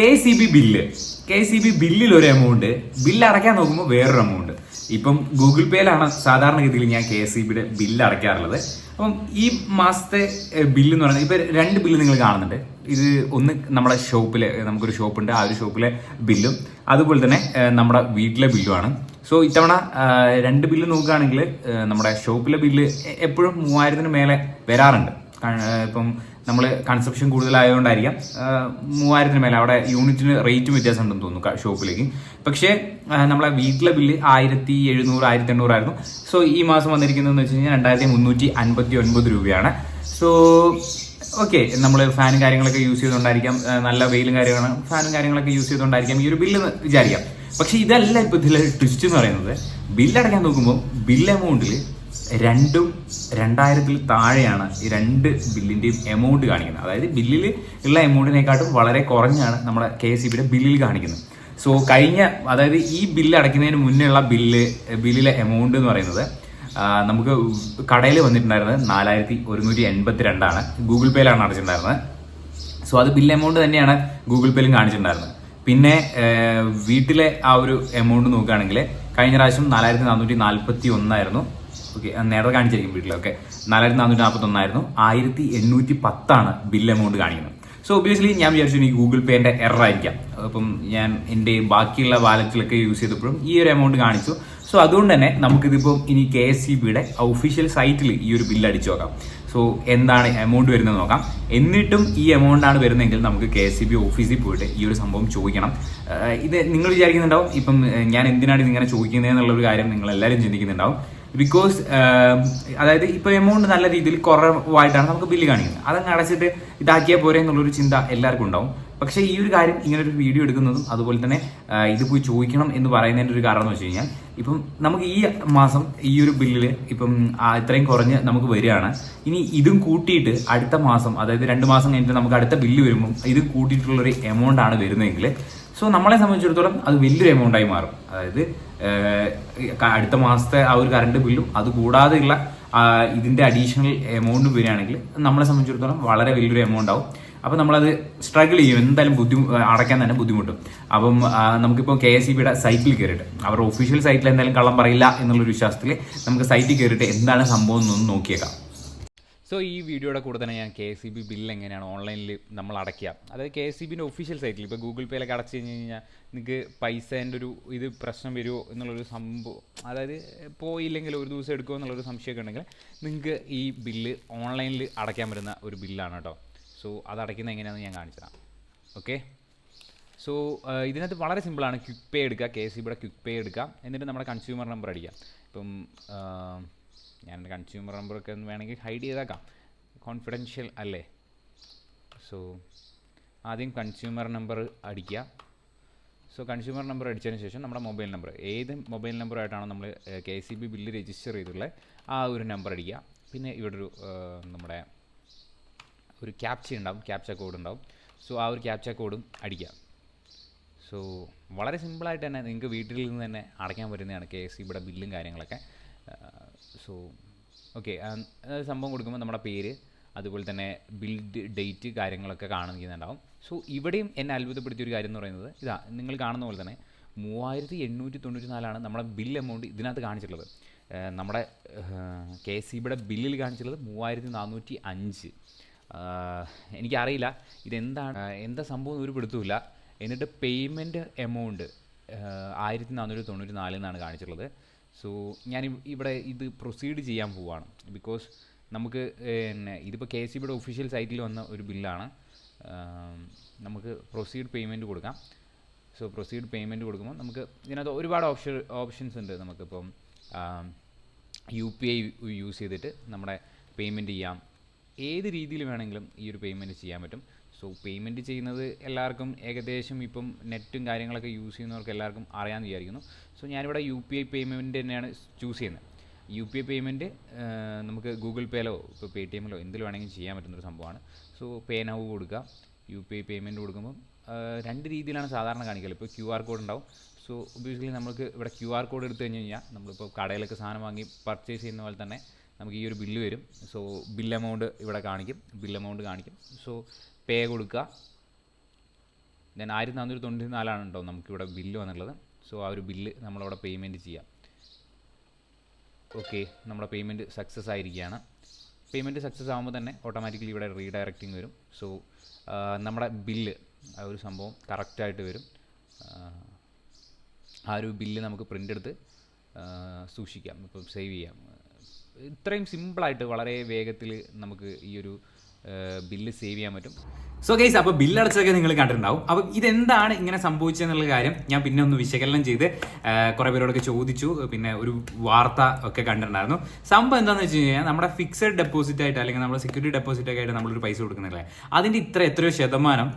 K C B bill. K C B ബില്ലിൽ ഒരു amount bill അടയ്ക്കാൻ നോക്കുമ്പോൾ വേറൊരു എമൗണ്ട് ഇപ്പം ഗൂഗിൾ പേയിലാണ് സാധാരണഗതിയിൽ ഞാൻ കെ സി ബിയുടെ ബില്ല് അടയ്ക്കാറുള്ളത്. അപ്പം ഈ മാസത്തെ ബില്ല് എന്ന് പറയുന്നത് ഇപ്പൊ രണ്ട് ബില്ല് നിങ്ങൾ കാണുന്നുണ്ട്. ഇത് ഒന്ന് നമ്മുടെ ഷോപ്പിലെ നമുക്കൊരു ഷോപ്പുണ്ട് ആ ഒരു ഷോപ്പിലെ ബില്ലും. അതുപോലെ തന്നെ നമ്മുടെ വീട്ടിലെ ബില്ലുമാണ്. സോ ഇത്തവണ രണ്ട് ബില്ല് നോക്കുകയാണെങ്കിൽ നമ്മുടെ ഷോപ്പിലെ ബില്ല് എപ്പോഴും മൂവായിരത്തിന് മേലെ വരാറുണ്ട്. ഇപ്പം നമ്മൾ കൺസപ്ഷൻ കൂടുതലായതുകൊണ്ടായിരിക്കാം. മൂവായിരത്തിന് മേലെ. അവിടെ യൂണിറ്റിന് റേറ്റും വ്യത്യാസം ഉണ്ടെന്ന് തോന്നുന്നു ഷോപ്പിലേക്ക് പക്ഷേ നമ്മളെ വീട്ടിലെ ബില്ല് ആയിരത്തി എഴുന്നൂറ് ആയിരത്തി എണ്ണൂറായിരുന്നു സോ ഈ മാസം വന്നിരിക്കുന്നതെന്ന് വെച്ച് കഴിഞ്ഞാൽ രണ്ടായിരത്തി മുന്നൂറ്റി അൻപത്തി ഒൻപത് രൂപയാണ്. സോ ഓക്കെ നമ്മൾ ഫാനും കാര്യങ്ങളൊക്കെ യൂസ് ചെയ്തുകൊണ്ടായിരിക്കാം. നല്ല വെയിലും കാര്യങ്ങളും ഫാനും കാര്യങ്ങളൊക്കെ യൂസ് ചെയ്തുകൊണ്ടായിരിക്കാം ഈ ഒരു ബില്ല് വിചാരിക്കാം. പക്ഷേ ഇതല്ല ഇപ്പോൾ ഇതിലെ ട്വിസ്റ്റ് എന്ന് പറയുന്നത്. ബില്ല് അടയ്ക്കാൻ നോക്കുമ്പോൾ ബില്ല് എമൗണ്ടിൽ രണ്ടും രണ്ടായിരത്തിൽ താഴെയാണ് ഈ രണ്ട് ബില്ലിന്റെയും എമൗണ്ട് കാണിക്കുന്നത്. അതായത് ബില്ലിൽ ഉള്ള എമൗണ്ടിനെക്കാട്ടും വളരെ കുറഞ്ഞാണ് നമ്മുടെ കെ എസ് ബിയുടെ ബില്ലിൽ കാണിക്കുന്നത്. സോ കഴിഞ്ഞ അതായത് ഈ ബില്ല് അടയ്ക്കുന്നതിന് മുന്നേ ഉള്ള ബില്ല് ബില്ലിലെ എമൗണ്ട് എന്ന് പറയുന്നത് നമുക്ക് കടയിൽ വന്നിട്ടുണ്ടായിരുന്നത് നാലായിരത്തി ഒരുന്നൂറ്റി എൺപത്തി രണ്ടാണ് ഗൂഗിൾ പേയിലാണ് അടച്ചിട്ടുണ്ടായിരുന്നത്. സോ അത് ബിൽ എമൗണ്ട് തന്നെയാണ് ഗൂഗിൾ പേയിലും കാണിച്ചിട്ടുണ്ടായിരുന്നത്. പിന്നെ വീട്ടിലെ ആ ഒരു എമൗണ്ട് നോക്കുകയാണെങ്കിൽ കഴിഞ്ഞ പ്രാവശ്യം നാലായിരത്തി നാനൂറ്റി നാൽപ്പത്തി ഒന്നായിരുന്നു ഓക്കെ നേരത്തെ കാണിച്ചിരിക്കും വീട്ടിലൊക്കെ നാലായിരത്തി നാനൂറ്റി നാൽപ്പത്തി ഒന്നായിരുന്നു ആയിരത്തി എണ്ണൂറ്റി പത്താണ് ബിൽ എമൗണ്ട് കാണിക്കുന്നത്. സോ ഒബിയസ്ലി ഞാൻ വിചാരിച്ചു എനിക്ക് ഗൂഗിൾ പേന്റെ എറർ ആയിരിക്കാം. അപ്പം ഞാൻ എന്റെ ബാക്കിയുള്ള വാലറ്റിലൊക്കെ യൂസ് ചെയ്തപ്പോഴും ഈ ഒരു എമൗണ്ട് കാണിച്ചു. സോ അതുകൊണ്ട് തന്നെ നമുക്കിതിപ്പോൾ ഇനി കെ എസ് സി ബിയുടെ ഒഫീഷ്യൽ സൈറ്റിൽ ഈ ഒരു ബില്ല് അടിച്ചു നോക്കാം. സോ എന്താണ് എമൗണ്ട് വരുന്നത് നോക്കാം. എന്നിട്ടും ഈ എമൗണ്ട് ആണ് വരുന്നതെങ്കിൽ നമുക്ക് കെ എസ് സി ബി ഓഫീസിൽ പോയിട്ട് ഈ ഒരു സംഭവം ചോദിക്കണം. ഇത് നിങ്ങൾ വിചാരിക്കുന്നുണ്ടാവും. ഇപ്പം ഞാൻ എന്തിനാണ് ഇതിങ്ങനെ ഒരു കാര്യം നിങ്ങൾ എല്ലാവരും ചിന്തിക്കുന്നുണ്ടാവും. ബിക്കോസ് അതായത് ഇപ്പൊ എമൗണ്ട് നല്ല രീതിയിൽ കുറവായിട്ടാണ് നമുക്ക് ബില്ല് കാണിക്കുന്നത്. അതങ്ങ് അടച്ചിട്ട് ഇതാക്കിയാൽ പോരെ എന്നുള്ളൊരു ചിന്ത എല്ലാവർക്കും ഉണ്ടാവും. പക്ഷേ ഈ ഒരു കാര്യം ഇങ്ങനെ ഒരു വീഡിയോ എടുക്കുന്നതും അതുപോലെ തന്നെ ഇത് പോയി ചോദിക്കണം എന്ന് പറയുന്നതിന്റെ ഒരു കാരണം എന്ന് വെച്ച് കഴിഞ്ഞാൽ ഇപ്പം നമുക്ക് ഈ മാസം ഈ ഒരു ബില്ലിൽ ഇപ്പം ഇത്രയും കുറഞ്ഞ് നമുക്ക് വരികയാണ്. ഇനി ഇതും കൂട്ടിയിട്ട് അടുത്ത മാസം അതായത് രണ്ട് മാസം കഴിഞ്ഞിട്ട് നമുക്ക് അടുത്ത ബില്ല് വരുമ്പം ഇത് കൂട്ടിയിട്ടുള്ളൊരു എമൗണ്ട് ആണ് വരുന്നതെങ്കിൽ സോ നമ്മളെ സംബന്ധിച്ചിടത്തോളം അത് വലിയൊരു എമൗണ്ട് ആയി മാറും. അതായത് അടുത്ത മാസത്തെ ആ ഒരു കറണ്ട് ബില്ലും അത് കൂടാതെയുള്ള ഇതിന്റെ അഡീഷണൽ എമൗണ്ട് വരികയാണെങ്കിൽ നമ്മളെ സംബന്ധിച്ചിടത്തോളം വളരെ വലിയൊരു എമൗണ്ട് ആവും. അപ്പം നമ്മളത് സ്ട്രഗിൾ ചെയ്യും. എന്തായാലും ബുദ്ധി അടയ്ക്കാൻ തന്നെ ബുദ്ധിമുട്ടും. അപ്പം നമുക്കിപ്പോൾ കെ എസ് ഇ ബിയുടെ സൈറ്റിൽ കയറിയിട്ട് അവരുടെ ഒഫീഷ്യൽ സൈറ്റിൽ എന്തായാലും കള്ളം പറയില്ല എന്നുള്ളൊരു വിശ്വാസത്തിൽ നമുക്ക് സൈറ്റിൽ കയറിയിട്ട് എന്താണ് സംഭവം എന്നൊന്ന് നോക്കിയേക്കാം. സോ ഈ വീഡിയോയുടെ കൂടെ തന്നെ ഞാൻ K S E B bill എങ്ങനെയാണ് ഓൺലൈനിൽ നമ്മൾ അടയ്ക്കുക? അതായത് കെ എസ് ഇ ബിന്റെ ഒഫീഷ്യൽ സൈറ്റിൽ ഇപ്പോൾ ഗൂഗിൾ പേയിലൊക്കെ അടച്ചു കഴിഞ്ഞ് കഴിഞ്ഞാൽ നിങ്ങൾക്ക് പൈസേന്റെ ഒരു ഇത് പ്രശ്നം വരുമോ എന്നുള്ളൊരു സംഭവം അതായത് പോയില്ലെങ്കിൽ ഒരു ദിവസം എടുക്കുമോ എന്നുള്ളൊരു സംശയമൊക്കെ ഉണ്ടെങ്കിൽ നിങ്ങൾക്ക് ഈ ബില്ല് ഓൺലൈനിൽ അടയ്ക്കാൻ പറ്റുന്ന ഒരു ബില്ലാണ് കേട്ടോ സോ അത് അടയ്ക്കുന്നത് എങ്ങനെയാണെന്ന് ഞാൻ കാണിച്ചു തരാം. ഓക്കെ സോ ഇതിനകത്ത് വളരെ സിമ്പിളാണ് ക്വിക്ക് പേ എടുക്കുക. കെ എസ് ബിയുടെ ക്വിക്ക് പേ എടുക്കുക. എന്നിട്ട് നമ്മുടെ കൺസ്യൂമർ നമ്പർ അടിക്കുക. ഇപ്പം ഞാൻ എന്റെ കൺസ്യൂമർ നമ്പറൊക്കെ ഒന്ന് വേണമെങ്കിൽ ഹൈഡ് ചെയ്തേക്കാം. കോൺഫിഡൻഷ്യൽ അല്ലേ? സോ ആദ്യം കൺസ്യൂമർ നമ്പർ അടിക്കുക. സോ കൺസ്യൂമർ നമ്പർ അടിച്ചതിന് ശേഷം നമ്മുടെ മൊബൈൽ നമ്പർ ഏത് മൊബൈൽ നമ്പറായിട്ടാണോ നമ്മൾ K C B bill register ചെയ്തിട്ടുള്ളത് ആ ഒരു നമ്പർ അടിക്കുക. പിന്നെ ഇവിടെ ഒരു നമ്മുടെ ഒരു ക്യാപ്ച ഉണ്ടാവും ക്യാപ്ച കോഡ് ഉണ്ടാവും സോ ആ ഒരു ക്യാപ്ച കോഡും അടിക്കാം. സോ വളരെ സിമ്പിളായിട്ട് തന്നെ നിങ്ങൾക്ക് വീട്ടിൽ നിന്ന് തന്നെ അടയ്ക്കാൻ പറ്റുന്നതാണ് കെ എസ് സിയുടെ ബില്ലും കാര്യങ്ങളൊക്കെ. സോ ഓക്കെ സംഭവം കൊടുക്കുമ്പോൾ നമ്മുടെ പേര് അതുപോലെ തന്നെ ബിൽഡ് ഡേറ്റ് കാര്യങ്ങളൊക്കെ കാണുന്നുണ്ടാവും. സോ ഇവിടെയും എന്നെ അത്ഭുതപ്പെടുത്തിയ ഒരു കാര്യം എന്ന് പറയുന്നത് ഇതാ നിങ്ങൾ കാണുന്ന പോലെ തന്നെ മൂവായിരത്തി എണ്ണൂറ്റി തൊണ്ണൂറ്റി നാലാണ് നമ്മുടെ ബിൽ എമൗണ്ട് ഇതിനകത്ത് കാണിച്ചിട്ടുള്ളത്. നമ്മുടെ കെ എസ് സിബിയുടെ ബില്ലിൽ കാണിച്ചിട്ടുള്ളത് മൂവായിരത്തി നാനൂറ്റി അഞ്ച് എനിക്കറിയില്ല. ഇതെന്താണ്? എന്താ സംഭവം ഒരു എന്നിട്ട് പേയ്മെന്റ് എമൗണ്ട് ആയിരത്തി നാനൂറ്റി തൊണ്ണൂറ്റി നാലിൽ നിന്നാണ് കാണിച്ചിട്ടുള്ളത്. സോ ഞാൻ ഇവ്- ഇവിടെ ഇത് പ്രൊസീഡ് ചെയ്യാൻ പോവാണ്. ബിക്കോസ് നമുക്ക് പിന്നെ ഇതിപ്പോൾ കെ സി ബിയുടെ ഒഫീഷ്യൽ സൈറ്റിൽ വന്ന ഒരു ബില്ലാണ്. നമുക്ക് പ്രൊസീഡ് പേയ്മെന്റ് കൊടുക്കാം. സോ പ്രൊസീഡ് പേയ്മെന്റ് കൊടുക്കുമ്പോൾ നമുക്ക് ഇതിനകത്ത് ഒരുപാട് ഓപ്ഷൻ ഓപ്ഷൻസ് ഉണ്ട് നമുക്കിപ്പം യു പി ഐ യൂസ് ചെയ്തിട്ട് നമ്മുടെ പേയ്മെന്റ് ചെയ്യാം. ഏത് രീതിയിൽ വേണമെങ്കിലും ഈ ഒരു പേയ്മെന്റ് ചെയ്യാൻ പറ്റും. സോ പേയ്മെന്റ് ചെയ്യുന്നത് എല്ലാവർക്കും ഏകദേശം ഇപ്പം നെറ്റും കാര്യങ്ങളൊക്കെ യൂസ് ചെയ്യുന്നവർക്ക് എല്ലാവർക്കും അറിയാമെന്ന് വിചാരിക്കുന്നു. സോ ഞാനിവിടെ യു പി ഐ പേയ്മെന്റ് തന്നെയാണ് ചൂസ് ചെയ്യുന്നത്. യു പി ഐ പേയ്മെന്റ് നമുക്ക് ഗൂഗിൾ പേയിലോ ഇപ്പോൾ പേ ടി എമ്മിലോ എന്തിൽ വേണമെങ്കിലും ചെയ്യാൻ പറ്റുന്നൊരു സംഭവമാണ്. സോ പേ നൗ കൊടുക്കുക. യു പി ഐ പേയ്മെന്റ് കൊടുക്കുമ്പം രണ്ട് രീതിയിലാണ് സാധാരണ കാണിക്കൽ. ഇപ്പോൾ ക്യു ആർ കോഡ് ഉണ്ടാവും. സോ ഒബിയസ്ലി നമുക്ക് ഇവിടെ ക്യു ആർ കോഡ് എടുത്തു കഴിഞ്ഞ് കഴിഞ്ഞാൽ നമ്മളിപ്പോൾ കടയിലൊക്കെ സാധനം വാങ്ങി പർച്ചേസ് ചെയ്യുന്ന പോലെ തന്നെ നമുക്ക് ഈ ഒരു ബില്ല് വരും. സോ ബിൽ എമൗണ്ട് ഇവിടെ കാണിക്കും. ബിൽ എമൗണ്ട് കാണിക്കും. സോ പേ കൊടുക്കുക. ദെൻ ആയിരത്തി നാനൂറ്റി തൊണ്ണൂറ്റി നാലാണ് കേട്ടോ നമുക്കിവിടെ ബില്ല് വന്നിട്ടുള്ളത്. സോ ആ ഒരു ബില്ല് നമ്മളവിടെ പേയ്മെന്റ് ചെയ്യാം. ഓക്കെ നമ്മുടെ പേയ്മെന്റ് സക്സസ് ആയിരിക്കുകയാണ്. പേയ്മെന്റ് സക്സസ് ആകുമ്പോൾ തന്നെ ഓട്ടോമാറ്റിക്കലി ഇവിടെ റീഡയറക്റ്റിംഗ് വരും. സോ നമ്മുടെ ബില്ല് ആ ഒരു സംഭവം കറക്റ്റായിട്ട് വരും. ആ, ഒരു ബില്ല് നമുക്ക് പ്രിന്റ് എടുത്ത് സൂക്ഷിക്കാം. ഇപ്പം സേവ് ചെയ്യാം. ഇത്രയും സിമ്പിളായിട്ട് വളരെ വേഗത്തിൽ നമുക്ക് ഈ ഒരു ബില്ല് സേവ് ചെയ്യാൻ പറ്റും. സോ ഗൈസ് അപ്പോൾ ബില്ലടച്ചതൊക്കെ നിങ്ങൾ കണ്ടിട്ടുണ്ടാവും. അപ്പം ഇതെന്താണ് ഇങ്ങനെ സംഭവിച്ചതെന്നുള്ള കാര്യം ഞാൻ പിന്നെ ഒന്ന് വിശകലനം ചെയ്ത് കുറേ പേരോടൊക്കെ ചോദിച്ചു. പിന്നെ ഒരു വാർത്ത ഒക്കെ കണ്ടിട്ടുണ്ടായിരുന്നു. സംഭവം എന്താണെന്ന് വെച്ച് കഴിഞ്ഞാൽ നമ്മുടെ ഫിക്സഡ് ഡെപ്പോസിറ്റ് ആയിട്ട് അല്ലെങ്കിൽ നമ്മുടെ സെക്യൂരിറ്റി ഡെപ്പോസിറ്റ് ഒക്കെ ആയിട്ട് നമ്മളൊരു പൈസ കൊടുക്കുന്നില്ലേ അതിന്റെ ഇത്ര എത്രയോ ശതമാനം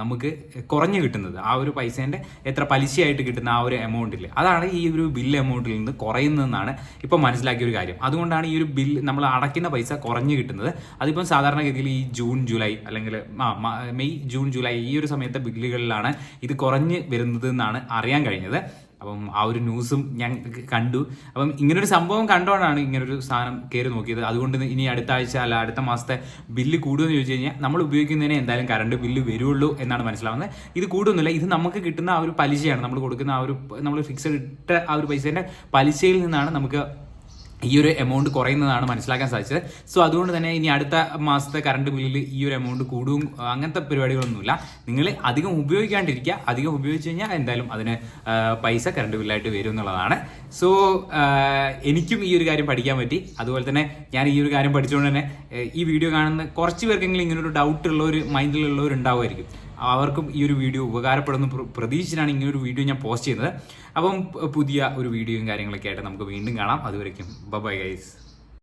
നമുക്ക് കുറഞ്ഞു കിട്ടുന്നത്. ആ ഒരു പൈസേന്റെ എത്ര പലിശയായിട്ട് കിട്ടുന്ന ആ ഒരു എമൗണ്ടിൽ അതാണ് ഈ ഒരു ബില്ല് എമൗണ്ടിൽ നിന്ന് കുറയുന്നതെന്നാണ് ഇപ്പോൾ മനസ്സിലാക്കിയ ഒരു കാര്യം. അതുകൊണ്ടാണ് ഈ ഒരു ബില്ല് നമ്മൾ അടയ്ക്കുന്ന പൈസ കുറഞ്ഞു കിട്ടുന്നത്. അതിപ്പം സാധാരണഗതിയിൽ ഈ ജൂൺ ജൂലൈ അല്ലെങ്കിൽ ആ, മെയ് ജൂൺ ജൂലൈ ഈ ഒരു സമയത്തെ ബില്ലുകളിലാണ് ഇത് കുറഞ്ഞ് വരുന്നത് എന്നാണ് അറിയാൻ കഴിഞ്ഞത്. അപ്പം ആ ഒരു ന്യൂസും ഞാൻ കണ്ടു. അപ്പം ഇങ്ങനൊരു സംഭവം കണ്ടുകൊണ്ടാണ് ഇങ്ങനൊരു സാധനം കയറി നോക്കിയത്. അതുകൊണ്ട് ഇനി അടുത്ത ആഴ്ച അല്ല അടുത്ത മാസത്തെ ബില്ല് കൂടുമെന്ന് ചോദിച്ചു കഴിഞ്ഞാൽ നമ്മൾ ഉപയോഗിക്കുന്നതിന് എന്തായാലും കറണ്ട് ബില്ല് വരുള്ളൂ എന്നാണ് മനസ്സിലാവുന്നത്. ഇത് കൂടുന്നില്ല ഇത് നമുക്ക് കിട്ടുന്ന ആ ഒരു പലിശയാണ്. നമ്മൾ കൊടുക്കുന്ന ആ ഒരു നമ്മൾ ഫിക്സഡ് ഇട്ട ആ ഒരു പൈസേന്റെ പലിശയിൽ നിന്നാണ് നമുക്ക് ഈ ഒരു എമൗണ്ട് കുറയുന്നതാണ് മനസ്സിലാക്കാൻ സാധിച്ചത്. സോ അതുകൊണ്ട് തന്നെ ഇനി അടുത്ത മാസത്തെ കറണ്ട് ബില്ലിൽ ഈ ഒരു എമൗണ്ട് കൂടും. അങ്ങനത്തെ പരിപാടികളൊന്നുമില്ല. നിങ്ങൾ അധികം ഉപയോഗിക്കാണ്ടിരിക്കുക. അധികം ഉപയോഗിച്ച് കഴിഞ്ഞാൽ എന്തായാലും അതിന് പൈസ കറണ്ട് ബില്ലായിട്ട് വരും എന്നുള്ളതാണ്. സോ എനിക്കും ഈ ഒരു കാര്യം പഠിക്കാൻ പറ്റി. അതുപോലെ തന്നെ ഞാൻ ഈ ഒരു കാര്യം പഠിച്ചുകൊണ്ട് തന്നെ ഈ വീഡിയോ കാണുന്ന കുറച്ച് പേർക്കെങ്കിലും ഇങ്ങനൊരു ഡൗട്ട് ഉള്ളവർ മൈൻഡിലുള്ളവർ ഉണ്ടാവുമായിരിക്കും അവർക്കും ഈ ഒരു വീഡിയോ ഉപകാരപ്പെടുന്ന പ്ര- പ്രതീക്ഷിച്ചാണ് ഇങ്ങനെ ഒരു വീഡിയോ ഞാൻ പോസ്റ്റ് ചെയ്യുന്നത്. അപ്പം പുതിയ ഒരു വീഡിയോയും കാര്യങ്ങളൊക്കെ ആയിട്ട് നമുക്ക് വീണ്ടും കാണാം. അതുവരയ്ക്കും ബൈ ഗൈസ്